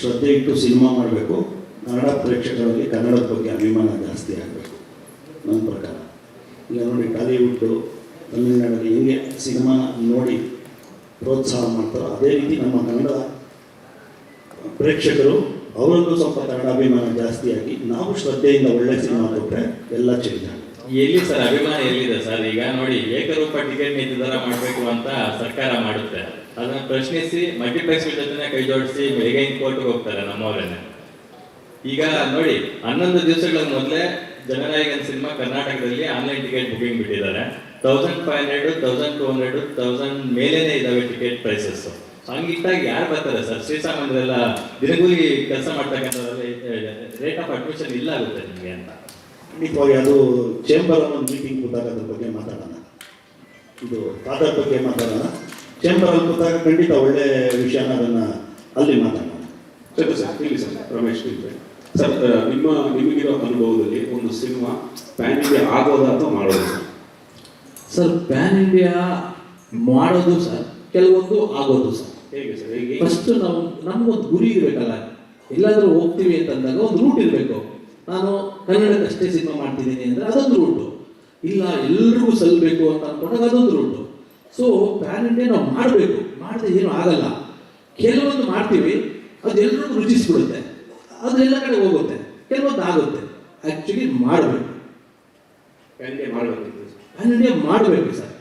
ಶ್ರದ್ಧೆ ಇಟ್ಟು ಸಿನಿಮಾ ಮಾಡಬೇಕು. ಕನ್ನಡ ಪ್ರೇಕ್ಷಕರಲ್ಲಿ ಕನ್ನಡದ ಬಗ್ಗೆ ಅಭಿಮಾನ ಜಾಸ್ತಿ ಆಗಬೇಕು. ನನ್ನ ಪ್ರಕಾರ. ಈಗ ನೋಡಿ ಟಾಲಿವುಡ್ಡು ತಮಿಳ್ನಾಡಲ್ಲಿ ಹೆಂಗೆ ಸಿನಿಮಾ ನೋಡಿ ಪ್ರೋತ್ಸಾಹ ಮಾಡ್ತಾರೋ, ಅದೇ ರೀತಿ ನಮ್ಮ ಕನ್ನಡ ಪ್ರೇಕ್ಷಕರು, ಅವರಲ್ಲೂ ಸ್ವಲ್ಪ ಕನ್ನಡ ಅಭಿಮಾನ ಜಾಸ್ತಿಯಾಗಿ ನಾವು ಶ್ರದ್ಧೆಯಿಂದ ಒಳ್ಳೆ ಸಿನಿಮಾ ಕೊಟ್ಟರೆ ಎಲ್ಲ ಚೇಂಜ್ ಆಗುತ್ತೆ. ಎಲ್ಲಿ ಸರ್? ಅಭಿಮಾನ ಎಲ್ಲಿದೆ ಸರ್? ಈಗ ನೋಡಿ, ಏಕರೂಪ ಟಿಕೆಟ್ ನೀತಿ ಮಾಡಬೇಕು ಅಂತ ಸರ್ಕಾರ ಮಾಡುತ್ತೆ. ಅದನ್ನ ಪ್ರಶ್ನಿಸಿ, ಮಲ್ಟಿಪ್ಲೆಕ್ಸ್ ಜೊತೆ ಕೈ ಜೋಡಿಸಿ ಬೆಳಿಗ್ಗೆ ಕೋರ್ಟ್ಗೆ ಹೋಗ್ತಾರೆ ನಮ್ಮವರೇನೆ. ಈಗ ನೋಡಿ, ಹನ್ನೊಂದು ದಿವಸಗಳ ಮೊದಲೇ ಜನನಾಯಕನ್ ಸಿನಿಮಾ ಕರ್ನಾಟಕದಲ್ಲಿ ಆನ್ಲೈನ್ ಟಿಕೆಟ್ ಬುಕಿಂಗ್ ಬಿಟ್ಟಿದ್ದಾರೆ. Thousand five hundred thousand two hundred thousand ಮೇಲೇನೆ ಇದಾವೆ ಟಿಕೆಟ್ ಪ್ರೈಸಸ್ ಹಂಗಿಟ್ಟಾಗ ಯಾರು ಬರ್ತಾರೆ ಸರ್? ಶ್ರೀಸಾಮಾನ್ಯರೆಲ್ಲ ದಿನಗೂಲಿ ಕೆಲಸ ಮಾಡ್ತಕ್ಕಂಥವ್ರೆಲ್ಲ ರೇಟ್ ಆಫ್ ಅಡ್ಮಿಷನ್ ಇಲ್ಲ ಆಗುತ್ತೆ ನಿಮಗೆ ಅಂತ. ಖಂಡಿತವಾಗಿ ಅದು ಚೇಂಬರ್ ಒಂದು ಮೀಟಿಂಗ್ ಕೂತಾಗ ಅದ್ರ ಬಗ್ಗೆ ಮಾತಾಡೋಣ. ಇದು ಫಾದರ್ ಬಗ್ಗೆ ಮಾತಾಡೋಣ. ಚೇಂಬರಲ್ಲಿ ಕೂತಾಗ ಖಂಡಿತ ಒಳ್ಳೆ ವಿಷಯನ ಅದನ್ನು ಅಲ್ಲಿ ಮಾತಾಡೋಣ. ಸರಿ ಸರ್ ಇಲ್ಲಿ ಸರ್ ರಮೇಶ್ ಸರ್ ನಿಮ್ಮ ನಿಮಗಿರೋ ಅನುಭವದಲ್ಲಿ ಒಂದು ಸಿನಿಮಾ ಪ್ಯಾನ್ ಇಂಡಿಯಾ ಆಗೋದಾ ಅಥವಾ ಮಾಡೋದು ಸರ್? ಸರ್ ಪ್ಯಾನ್ ಇಂಡಿಯಾ ಮಾಡೋದು ಸರ್ ಕೆಲವೊಂದು ಆಗೋದು ಸರ್. ಹೇಗೆ ಸರ್ ಹೇಗೆ? ಫಸ್ಟ್ ನಾವು ನಮ್ಗೊಂದು ಗುರಿ ಇರಬೇಕಲ್ಲ. ಎಲ್ಲಾದ್ರೂ ಹೋಗ್ತೀವಿ ಅಂತಂದಾಗ ಒಂದು ರೂಟ್ ಇರಬೇಕು. ನಾನು ಕನ್ನಡಕ್ಕಷ್ಟೇ ಸಿನಿಮಾ ಮಾಡ್ತಿದ್ದೀನಿ ಅಂದರೆ ಅದೊಂದು ರೂಟು ಇಲ್ಲ ಎಲ್ರಿಗೂ ಸಲ್ಲಬೇಕು ಅಂತ ಅನ್ಕೊಂಡಾಗ ಅದೊಂದು ರೂಟು ಸೊ ಪ್ಯಾನ್ ಇಂಡಿಯಾ ನಾವು ಮಾಡಬೇಕು. ಮಾಡಿದ್ರೆ ಏನು ಆಗಲ್ಲ. ಕೆಲವೊಂದು ಮಾಡ್ತೀವಿ ಅದು ಎಲ್ರಿಗೂ ರುಚಿಸ್ಬಿಡುತ್ತೆ. ಅದು ಎಲ್ಲ ಕಡೆ ಹೋಗುತ್ತೆ. ಕೆಲವೊಂದು ಆಗುತ್ತೆ. ಆ್ಯಕ್ಚುಲಿ ಮಾಡಬೇಕು. ಪ್ಯಾನ್ ಇಂಡಿಯಾ ಮಾಡಬೇಕು ಪ್ಯಾನ್ ಇಂಡಿಯಾ ಮಾಡಬೇಕು ಸರ್.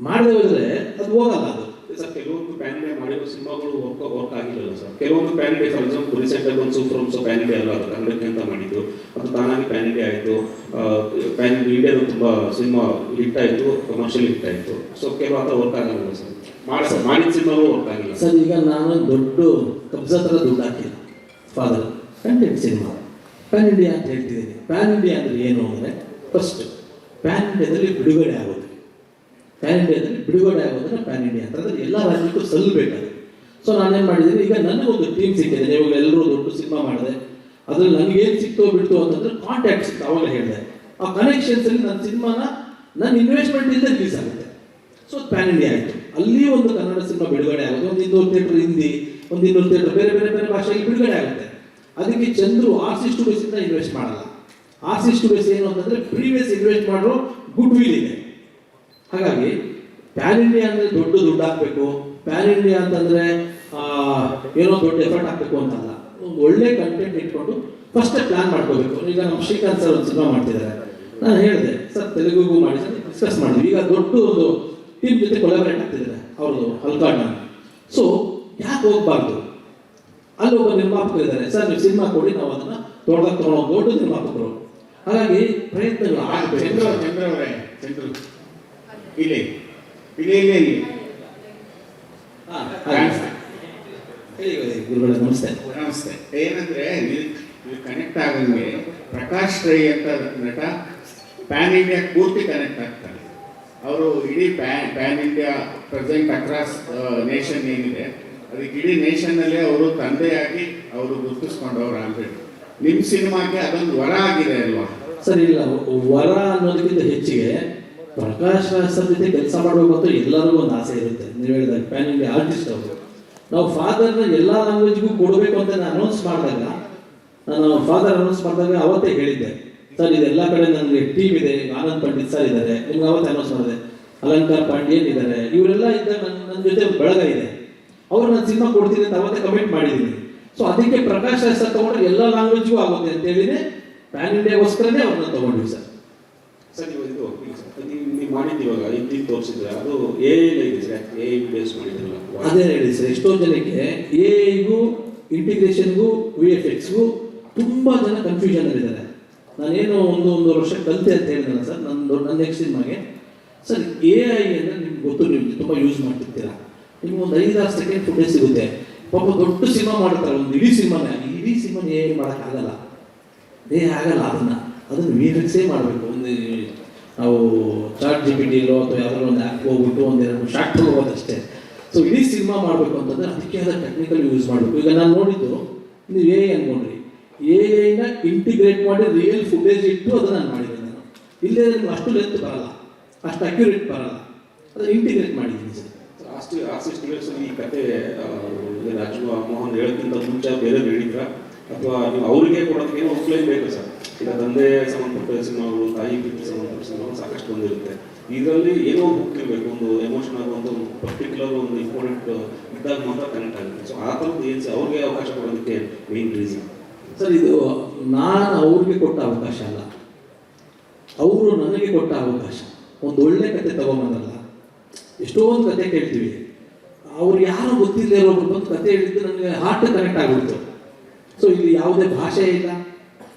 ಮಾಡದೆ ಹೋದರೆ ಅದು ಹೋಗಲ್ಲ ಅದು. ಸರ್, ಕೆಲವೊಂದು ಪ್ಯಾನ್ ಮಾಡಿರೋ ಸಿನಿಮಾಗಳು ವರ್ಕ್ ವರ್ಕ್ ಆಗಿಲ್ಲ ಸರ್. ಕೆಲವೊಂದು pan India for example recent ಆಗಿ ಒಂದು ಸೂಪರ್ ಸೊ ಪ್ಯಾನ್ ಅಲ್ಲ ಅದು ಕನ್ನಡಕ್ಕೆ ಅಂತ ಮಾಡಿದ್ದು ಅದು ತಾನಾಗಿ ಪ್ಯಾನ್ ಆಯಿತು. ಪ್ಯಾನ್ ಇಂಡಿಯಾದ ತುಂಬ ಸಿನಿಮಾ ಹಿಟ್ ಆಯಿತು ಕಮರ್ಷಿಯಲ್ ಹಿಟ್ ಆಯಿತು. ಸೊ ಕೆಲವು ಹತ್ರ ವರ್ಕ್ ಆಗಲ್ಲ ಸರ್. ಮಾಡಿ ಮಾಡಿದ ಸಿನಿಮಾಗಳು ವರ್ಕ್ ಆಗಿಲ್ಲ. ಸರ್, ಈಗ ನಾನು ದೊಡ್ಡ ಕಬ್ಜಾ ಥರ ದುಡ್ಡು ಹಾಕಿಲ್ಲ. Father content cinema. Pan India ಅಂತ ಹೇಳ್ತಿದ್ದೀನಿ. ಪ್ಯಾನ್ ಇಂಡಿಯಾ ಅಂದರೆ ಏನು ಅಂದರೆ ಫಸ್ಟ್ ಪ್ಯಾನ್ ಇಂಡಿಯಾದಲ್ಲಿ ಬಿಡುಗಡೆ ಆಗೋದು ಪ್ಯಾನ್ ಇಂಡಿಯಾದಲ್ಲಿ ಬಿಡುಗಡೆ ಆಗೋದನ್ನ ಪ್ಯಾನ್ ಇಂಡಿಯಾ ಅಂತ ಅಂದರೆ ಎಲ್ಲ ರಾಜ್ಯಕ್ಕೂ ಸಲ್ಲಬೇಕಾಗುತ್ತೆ ಸೊ ನಾನೇನು ಮಾಡಿದ್ದೀನಿ, ಈಗ ನನಗೊಂದು ಟೀಮ್ ಸಿಕ್ಕಿದೆ ಇವಾಗ ಎಲ್ಲರೂ ದೊಡ್ಡ ಸಿನಿಮಾ ಮಾಡಿದೆ. ಅದ್ರಲ್ಲಿ ನನಗೇನು ಸಿಕ್ತೋ ಬಿಡ್ತು ಅಂತಂದ್ರೆ ಕಾಂಟ್ಯಾಕ್ಟ್ ಸಿಕ್ತು, ಅವಾಗ ಹೇಳಿದೆ. ಆ ಕನೆಕ್ಷನ್ಸಲ್ಲಿ ನನ್ನ ಸಿನಿಮಾನ ನನ್ನ ಇನ್ವೆಸ್ಟ್ಮೆಂಟ್ ಇಂದ ರಿಲೀಸ್ ಆಗುತ್ತೆ. ಸೊ ಪ್ಯಾನ್ ಇಂಡಿಯಾ ಆಯಿತು. ಅಲ್ಲಿ ಒಂದು ಕನ್ನಡ ಸಿನಿಮಾ ಬಿಡುಗಡೆ ಆಗುತ್ತೆ. ಒಂದು ಇನ್ನೂರು ಥಿಯೇಟರ್ ಹಿಂದಿ, ಒಂದು ಇನ್ನೂರು ಥಿಯೇಟರ್ ಬೇರೆ ಬೇರೆ ಬೇರೆ ಭಾಷೆಯಲ್ಲಿ ಬಿಡುಗಡೆ ಆಗುತ್ತೆ. ಅದಕ್ಕೆ ಚಂದ್ರು ಆರ್ ಸಿ ಸ್ಟುಡಿಯೋಸ್ ಇಂದ ಇನ್ವೆಸ್ಟ್ ಮಾಡಲ್ಲ. ಆರ್ ಸಿ ಸ್ಟುಡಿಯೋಸ್ ಏನು ಅಂತಂದ್ರೆ ಪ್ರೀವಿಯಸ್ ಇನ್ವೆಸ್ಟ್ ಮಾಡೋ ಗುಡ್ ವಿಲ್ ಇದೆ. ಹಾಗಾಗಿ ಪ್ಯಾನ್ ಇಂಡಿಯಾ ಅಂದ್ರೆ ದೊಡ್ಡ ದುಡ್ಡು ಹಾಕ್ಬೇಕು ಪ್ಯಾನ್ ಇಂಡಿಯಾ ಅಂತಂದ್ರೆ ಏನೋ ದೊಡ್ಡ ಎಫರ್ಟ್ ಹಾಕ್ಬೇಕು ಅಂತಲ್ಲ. ಒಳ್ಳೆ ಕಂಟೆಂಟ್ ಇಟ್ಕೊಂಡು ಫಸ್ಟ್ ಪ್ಲಾನ್ ಮಾಡ್ಕೋಬೇಕು. ಈಗ ನಮ್ಮ ಶ್ರೀಕಾಂತ್ ಸರ್ ಒಂದು ಸಿನಿಮಾ ಮಾಡ್ತಿದ್ದಾರೆ. ನಾನು ಹೇಳಿದೆ, ಸರ್, ತೆಲುಗುಗೂ ಮಾಡಿ ಡಿಸ್ಕಸ್ ಮಾಡಿದ್ವಿ ಈಗ ದೊಡ್ಡ ಒಂದು ಟೀಮ್ ಜೊತೆ ಕೊಲಾಬರೇಟ್ ಆಗ್ತಿದ್ದಾರೆ, ಅವ್ರದ್ದು ಹಲ್ಕಾಡ್ ಸೊ ಯಾಕೆ ಹೋಗ್ಬಾರ್ದು? ಅಲ್ಲಿ ಒಬ್ಬ ನಿರ್ಮಾಪಕರು ಸರ್, ನೀವು ಸಿನಿಮಾ ಕೊಡಿ, ನಾವು ಅದನ್ನ ದೊಡ್ಡ ತಗೊಳ್ಳೋ ದೊಡ್ಡ ನಿರ್ಮಾಪಕರು. ಹಾಗಾಗಿ ಪ್ರಯತ್ನಗಳು ಆಗಬೇಕು. ಅವರೇ, ಚಂದ್ರ. ಇಲ್ಲಿ ಇಲ್ಲಿ ಇಲ್ಲಿ ಇಲ್ಲಿ ಗುರುಗಳೇ ನಮಸ್ತೆ ನಮಸ್ತೆ ಏನಂದ್ರೆ ನೀವು ನೀವು ಕನೆಕ್ಟ್ ಆಗಂಗೆ ಪ್ರಕಾಶ್ ರೈ ಅಂತ ನಟ ಪ್ಯಾನ್ ಇಂಡಿಯಾ ಪೂರ್ತಿ ಕನೆಕ್ಟ್ ಆಗ್ತಾರೆ. ಅವರು ಇಡೀ pan pan India present across nation ಏನಿದೆ ಅದಕ್ಕೆ ಇಡೀ ನೇಷನ್ನಲ್ಲೇ ಅವರು ತಂದೆಯಾಗಿ ಅವರು ಗುರುತಿಸ್ಕೊಂಡವ್ರು ಆಲ್ರೆಡಿ ನಿಮ್ಮ ಸಿನಿಮಾಕ್ಕೆ ಅದೊಂದು ವರ ಆಗಿದೆ ಅಲ್ವಾ? ಸರಿ ಇಲ್ಲ ವರ ಅನ್ನೋದಕ್ಕಿಂತ ಹೆಚ್ಚಿಗೆ ಪ್ರಕಾಶ್ ರಾಜ್ ಜೊತೆ ಕೆಲಸ ಮಾಡಬೇಕು ಎಲ್ಲರಿಗೂ ಒಂದು ಆಸೆ ಇರುತ್ತೆ. ನೀವು ಹೇಳಿದಾಗ ಪ್ಯಾನ್ ಇಂಡಿಯಾ ಆರ್ಟಿಸ್ಟ್ ಅವರು. ನಾವು ಫಾದರ್ನ ಎಲ್ಲ ಲ್ಯಾಂಗ್ವೇಜ್ಗೂ ಕೊಡಬೇಕು ಅಂತ ನಾನು ಅನೌನ್ಸ್ ಮಾಡಿದಾಗ, ನಾನು ಫಾದರ್ ಅನೌನ್ಸ್ ಮಾಡಿದಾಗ ಅವತ್ತೇ ಹೇಳಿದ್ದೆ. ಸರ್, ಇದೆಲ್ಲ ಕಡೆ ನನಗೆ ಟೀಮ್ ಇದೆ ಆನಂದ್ ಪಂಡಿತ್ ಸರ್ ಇದ್ದಾರೆ ನಿಮ್ಗೆ ಅವತ್ತೇ ಅನೌನ್ಸ್ ಮಾಡಿದೆ. ಅಲಂಕಾರ್ ಪಾಂಡ್ಯನ್ ಇದ್ದಾರೆ ಇವರೆಲ್ಲ ಇದ್ದ ನನ್ನ ಜೊತೆ ಬಳಗ ಇದೆ. ಅವ್ರು ನಾನು ಸಿನಿಮಾ ಕೊಡ್ತೀನಿ ಅಂತ ಅವತ್ತೇ ಕಮೆಂಟ್ ಮಾಡಿದ್ದೀನಿ. ಸೊ ಅದಕ್ಕೆ ಪ್ರಕಾಶ್ ರಾಜ್ ಸರ್ ತಗೊಂಡ್ರೆ ಎಲ್ಲ ಲ್ಯಾಂಗ್ವೇಜ್ಗೂ ಆಗುತ್ತೆ ಅಂತ ಹೇಳಿದ್ರೆ ಪ್ಯಾನ್ ಇಂಡಿಯಾಗೋಸ್ಕರನೇ ಅವ್ರನ್ನ ತಗೊಂಡ್ವಿ ಸರ್ ಸರ್ ನೀವು ಇದು ನೀವು ಮಾಡಿದ್ದು ಇವಾಗ ಹಿಂದಿ ತೋರಿಸಿದ್ರೆ ಅದು ಎ ಇದೆ ಸರ್ ಎ ಬೇಸ್ ಮಾಡಿದ್ರಲ್ಲ ಅದೇ ಹೇಳಿ ಸರ್, ಎಷ್ಟೊಂದು ಜನಕ್ಕೆ ಎಗೂ ಇಂಟಿಗ್ರೇಷನ್ಗೂ ವಿ ಎಫ್ ಎಕ್ಸ್ಗೂ ತುಂಬ ಜನ ಕನ್ಫ್ಯೂಷನ್ ಇದ್ದಾರೆ. ನಾನೇನು ಒಂದು ಒಂದು ವರ್ಷ ಕಲಿತೆ ಅಂತ ಹೇಳಿದ್ನಲ್ಲ ಸರ್ ನಂದು ನನ್ನ ನೆಕ್ಸ್ಟ್ ಸಿನಿಮಾಗೆ. ಸರ್ ಎ ಐ ಅಂದರೆ ನಿಮ್ಗೆ ಗೊತ್ತು, ನೀವು ತುಂಬ ಯೂಸ್ ಮಾಡ್ತಿರ್ತೀರಾ. ನಿಮ್ಗೆ ಒಂದು ಐದಾರು ಸೆಕೆಂಡ್ ಫುಟೇಜ್ ಸಿಗುತ್ತೆ. ಪಾಪ ದೊಡ್ಡ ಸಿನಿಮಾ ಮಾಡ್ತಾರೆ ಒಂದು ಇಡೀ ಸಿನಿಮಾನೇ. ಇಡೀ ಸಿನಿಮಾ ಎ ಮಾಡೋಕ್ಕಾಗಲ್ಲ. ಏ ಆಗಲ್ಲ ಅದನ್ನು. ಅದನ್ನು ವೀರಕ್ಸೇ ಮಾಡಬೇಕು. ಒಂದು, ನಾವು ಚಾಟ್ ಜಿ ಪಿ ಟಿಲೋ ಅಥವಾ ಯಾವ್ದಾದ್ರು ಒಂದು ಆ್ಯಪ್ ಹೋಗ್ಬಿಟ್ಟು ಒಂದೆರಡು ಶಾರ್ಟ್ ಹೋಗೋದಷ್ಟೇ ಸೊ ಇಡೀ ಸಿನಿಮಾ ಮಾಡಬೇಕು ಅಂತಂದ್ರೆ ಅದಕ್ಕೆ ಆದ ಟೆಕ್ನಿಕಲ್ ಯೂಸ್ ಮಾಡಬೇಕು. ಈಗ ನಾನು ನೋಡಿದ್ದು ನೀವು ಎ ಐ ಅನ್ಕೊಂಡ್ರಿ ಎ ಐನ ಇಂಟಿಗ್ರೇಟ್ ಮಾಡಿ ರಿಯಲ್ ಫುಟೇಜ್ ಇಟ್ಟು ಅದನ್ನ ನಾನು ಮಾಡಿದ್ದೆ ನಾನು. ಇಲ್ಲೇ ನಿಮ್ಗೆ ಅಷ್ಟು ಲೆಂತ್ ಬರಲ್ಲ. ಅಷ್ಟು ಅಕ್ಯುರೇಟ್ ಬರಲ್ಲ. ಅದನ್ನ ಇಂಟಿಗ್ರೇಟ್ ಮಾಡಿದ್ದೀನಿ ಸರ್. ಅಷ್ಟು ಇಯರ್ಸ್ ಈ ಕತೆ ರಾಜು ಮೋಹನ್ ಹೇಳೋಕ್ಕಿಂತ ಮುಂಚೆ ಬೇರೆ ಹೇಳಿದ್ರ? ಅಥವಾ ನೀವು ಅವರಿಗೆ ಕೊಡೋದಕ್ಕೆ ಔಟ್ಲೈನ್ ಬೇಕು ಸರ್? ಈಗ ತಂದೆ ಸಂಬಂಧಪಟ್ಟ ಸಿನಿಮಾಗಳು, ತಾಯಿ ಪ್ರೀತಿ ಸಂಬಂಧಪಟ್ಟ ಸಿನಿಮಾಗಳು ಸಾಕಷ್ಟು ಬಂದಿರುತ್ತೆ. ಇದರಲ್ಲಿ ಏನೋ ಬುಕ್ ಇರಬೇಕು, ಒಂದು ಎಮೋಷನ್ ಆಗುವಂಥ ಒಂದು ಪರ್ಟಿಕ್ಯುಲರ್ ಒಂದು ಇಂಪಾರ್ಟೆಂಟ್ ಇದ್ದಾಗ ಮಾತ್ರ ಕನೆಕ್ಟ್ ಆಗುತ್ತೆ. ಸೊ ಆ ಥರದ್ದು ಏನು ಅವ್ರಿಗೆ ಅವಕಾಶ ಕೊಡೋದಕ್ಕೆ ಮೇನ್ ರೀಸನ್ ಸರ್, ಇದು ನಾನು ಅವ್ರಿಗೆ ಕೊಟ್ಟ ಅವಕಾಶ ಅಲ್ಲ. ಅವರು ನನಗೆ ಕೊಟ್ಟ ಅವಕಾಶ. ಒಂದು ಒಳ್ಳೆ ಕತೆ ತಗೊಂಬಂದಲ್ಲ. ಎಷ್ಟೊಂದು ಕತೆ ಕೇಳ್ತೀವಿ. ಅವ್ರು ಯಾರು ಗೊತ್ತಿಲ್ಲದೆ ಇರೋರು ಬಂದು ಕತೆ ಹೇಳಿದ್ದು ನನಗೆ ಹಾರ್ಟ್ ಕನೆಕ್ಟ್ ಆಗಿಬಿಡ್ತು ಸೊ ಇಲ್ಲಿ ಯಾವುದೇ ಭಾಷೆ ಇಲ್ಲ.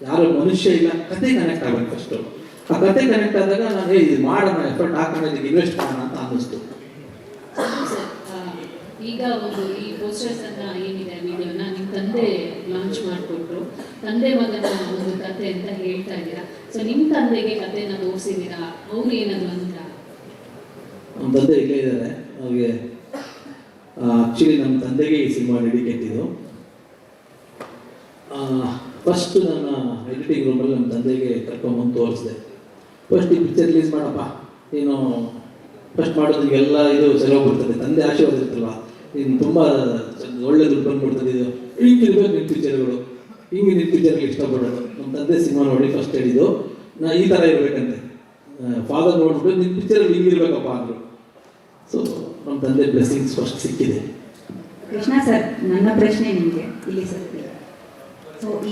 ಯಾರೋ ಮನುಷ್ಯ ಇಲ್ಲ ಕತೆ ಕನೆಕ್ಟ್ ಆಗಬೇಕು ಫಸ್ಟು ಆ ಕತೆ ಕನೆಕ್ಟ್ ಆದಾಗ ನಾನು ಹೇ ಇದು ಮಾಡೋಣ ಎಫರ್ಟ್ ಹಾಕೋಣ ಇದಕ್ಕೆ ಇನ್ವೆಸ್ಟ್ ಮಾಡೋಣ ಅಂತ ಅನ್ನಿಸ್ತು. ಈಗ ಒಂದು ಈ ಪೋಸ್ಟರ್ಸ್ ಅನ್ನ ಏನಿದೆ ವಿಡಿಯೋನ ನಿಮ್ಮ ತಂದೆ ಲಾಂಚ್ ಮಾಡಿಕೊಟ್ರು. ತಂದೆ ಮಗನ ಒಂದು ಕತೆ ಅಂತ ಹೇಳ್ತಾ ಇದ್ದೀರಾ. ಸೊ ನಿಮ್ಮ ತಂದೆಗೆ ಕತೆನ ತೋರಿಸಿದ್ದೀರಾ? ಅವ್ರು ಏನಾದ್ರು ಅಂತ ನಮ್ಮ ತಂದೆ ಇಲ್ಲೇ ಇದ್ದಾರೆ. ಅವ್ರಿಗೆ ಆ್ಯಕ್ಚುಲಿ ನಮ್ಮ ತಂದೆಗೆ ಈ ಸಿನಿಮಾ ಡೆಡಿಕೇಟ್ ಇದು. ಫಸ್ಟ್ ನನ್ನ ಎಡಿಟಿಂಗ್ ರೂಮಲ್ಲಿ ನಮ್ಮ ತಂದೆಗೆ ಕರ್ಕೊಂಬಂದು ತೋರಿಸಿದೆ. ಫಸ್ಟ್ ಈ ಪಿಕ್ಚರ್ ರಿಲೀಸ್ ಮಾಡಪ್ಪ. ನೀನು ಫಸ್ಟ್ ಮಾಡೋದು ಎಲ್ಲ ಇದು ಸರಿ ಹೋಗ್ಬಿಡ್ತದೆ ತಂದೆ ಆಶೀರ್ವಾದ ಇರ್ತಲ್ವ ನೀನು ತುಂಬ ಒಳ್ಳೆ ದುಡ್ಡು ಬಂದ್ಬಿಡ್ತದೆ ಇದು. ಹಿಂಗಿರ್ಬೇಕು ನಿನ್ನ ಪಿಕ್ಚರ್ಗಳು ಹಿಂಗೆ ನಿನ್ನ ಪಿಕ್ಚರ್ಗೆ ಇಷ್ಟಪಡೋದು. ನಮ್ಮ ತಂದೆ ಸಿನಿಮಾ ನೋಡಿ ಫಸ್ಟ್ ಹೇಳಿದ್ದು. ನಾ ಈ ಥರ ಇರಬೇಕಂತೆ. ಫಾದರ್ ನೋಡ್ಬಿಟ್ಟು ನಿನ್ನ ಪಿಕ್ಚರಲ್ಲಿ ಹಿಂಗಿರ್ಬೇಕಪ್ಪ ಅಂದರು. ಸೊ ನಮ್ಮ ತಂದೆ ಬ್ಲೆಸ್ಸಿಂಗ್ಸ್ ಫಸ್ಟ್ ಸಿಕ್ಕಿದೆ. ಕೃಷ್ಣ ಸರ್, ನನ್ನ ಪ್ರಶ್ನೆ ನಿಮಗೆ. ಇಲ್ಲಿ ಸರ್. ಸೊ ಈ